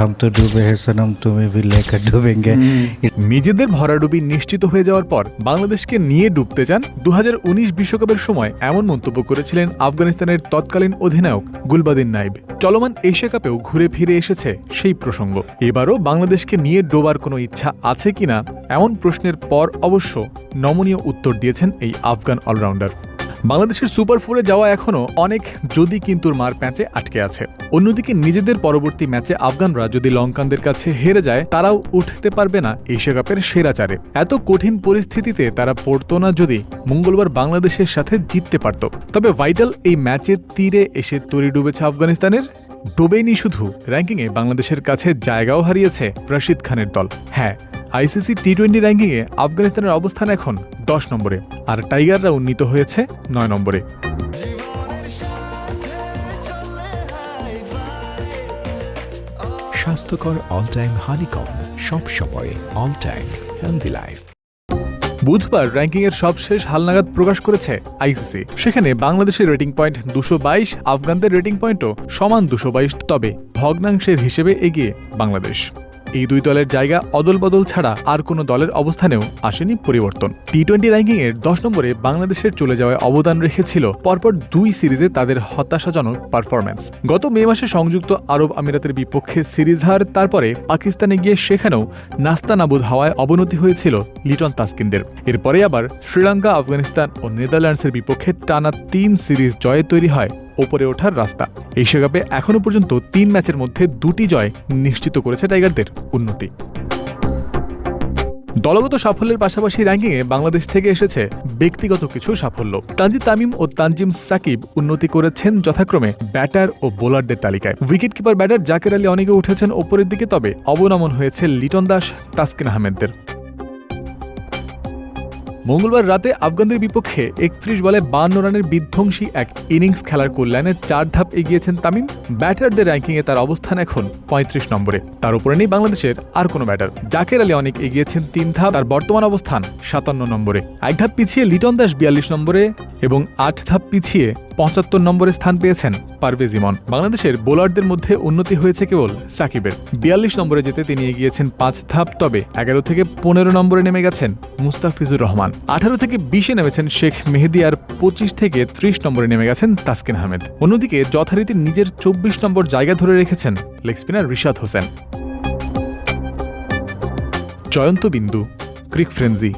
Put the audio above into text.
হাম তো ডুবে হেসানাম তুমি ভি ডুবেঙ্গে। নিজেদের ভরাডুবি নিশ্চিত হয়ে যাওয়ার পর বাংলাদেশকে নিয়ে ডুবতে চান দু বিশ্বকাপের সময় এমন মন্তব্য করেছিলেন আফগানিস্তানের তৎকালীন অধিনায়ক গুলবাদিন নাইব। চলমান এশিয়া কাপেও ঘুরে ফিরে এসেছে সেই প্রসঙ্গ। এবারও বাংলাদেশকে নিয়ে ডোবার কোনো ইচ্ছা আছে কিনা এমন প্রশ্নের পর অবশ্য নমনীয় উত্তর দিয়েছেন এই আফগান অলরাউন্ডার। বাংলাদেশের সুপার ফোরে যাওয়া এখনও অনেক যদি কিন্তুর মার প্যাঁচে আটকে আছে। অন্যদিকে নিজেদের পরবর্তী ম্যাচে আফগানরা যদি লঙ্কানদের কাছে হেরে যায়, তারাও উঠতে পারবে না এশিয়া কাপের সেরা চারে। এত কঠিন পরিস্থিতিতে তারা পড়তো না যদি মঙ্গলবার বাংলাদেশের সাথে জিততে পারত। তবে ভাইটাল এই ম্যাচের তীরে এসে তরি ডুবেছে আফগানিস্তানের। ডোবেইনি শুধু র্যাঙ্কিংয়ে বাংলাদেশের কাছে জায়গাও হারিয়েছে রশিদ খানের দল। হ্যাঁ আইসিসি টি টোয়েন্টি র্যাঙ্কিংয়ে আফগানিস্তানের অবস্থান এখন দশ নম্বরে, আর টাইগাররা উন্নীত হয়েছে নয় নম্বরে। স্বাস্থ্যকর অল টাইম হানিকম সব সময় অল টাইম হেলদি লাইফ বুধবার র্যাঙ্কিংয়ের সবশেষ হালনাগাদ প্রকাশ করেছে আইসিসি সেখানে বাংলাদেশের রেটিং পয়েন্ট দুশো বাইশ, আফগানদের রেটিং পয়েন্টও সমান দুশো বাইশ। তবে ভগ্নাংশের হিসেবে এগিয়ে বাংলাদেশ। এই দুই দলের জায়গা অদল বদল ছাড়া আর কোনো দলের অবস্থানেও আসেনি পরিবর্তন। টি টোয়েন্টি র্যাঙ্কিংয়ের দশ নম্বরে বাংলাদেশের চলে যাওয়ায় অবদান রেখেছিল পরপর দুই সিরিজে তাদের হতাশাজনক পারফরম্যান্স গত মে মাসে সংযুক্ত আরব আমিরাতের বিপক্ষে সিরিজ হার, তারপরে পাকিস্তানে গিয়ে সেখানেও নাস্তা নাবুদ হওয়ায় অবনতি হয়েছিল লিটন তাস্কিনদের। এরপরে আবার শ্রীলঙ্কা, আফগানিস্তান ও নেদারল্যান্ডসের বিপক্ষে টানা তিন সিরিজ জয়ে তৈরি হয় ওপরে ওঠার রাস্তা। এশিয়া কাপে এখনও পর্যন্ত তিন ম্যাচের মধ্যে দুটি জয় নিশ্চিত করেছে টাইগারদের। উন্নতি। দলগত সাফল্যের পাশাপাশি র্যাঙ্কিংয়ে বাংলাদেশ থেকে এসেছে ব্যক্তিগত কিছু সাফল্য। তানজিদ তামিম ও তানজিম সাকিব উন্নতি করেছেন যথাক্রমে ব্যাটার ও বোলারদের তালিকায়। Wicket keeper batter Jaker Ali অনেকে উঠেছেন ওপরের দিকে, তবে অবনমন হয়েছে লিটন দাস, তাসকিন আহমেদদের। মঙ্গলবার রাতে আফগানদের বিপক্ষে একত্রিশ বলে বান্ন রানের বিধ্বংসী এক ইনিংস খেলার কল্যাণে চার ধাপ এগিয়েছেন তামিম। ব্যাটারদের র্যাঙ্কিংয়ে তার অবস্থান এখন পঁয়ত্রিশ নম্বরে। তার উপরে নেই বাংলাদেশের আর কোনো ব্যাটার। জাকের আলী অনেক এগিয়েছেন তিন ধাপ। তার বর্তমান অবস্থান সাতান্ন নম্বরে। এক ধাপ পিছিয়ে লিটন দাস বিয়াল্লিশ নম্বরে এবং আট ধাপ পিছিয়ে পঁচাত্তর নম্বরে স্থান পেয়েছেন পারভেজ ইমন। বাংলাদেশের বোলারদের মধ্যে উন্নতি হয়েছে কেবল সাকিবের। বিয়াল্লিশ নম্বরে যেতে তিনি এগিয়েছেন পাঁচ ধাপ, তবে এগারো থেকে পনেরো নম্বরে নেমে গেছেন মুস্তাফিজুর রহমান। আঠারো থেকে বিশে নেমেছেন শেখ মেহেদি আর পঁচিশ থেকে ত্রিশ নম্বরে নেমে গেছেন তাসকিন আহমেদ। অন্যদিকে যথারীতি নিজের চব্বিশ নম্বর জায়গা ধরে রেখেছেন leg spinner Rishad Hossain. Jayanta Bindu, Cric Frenzy.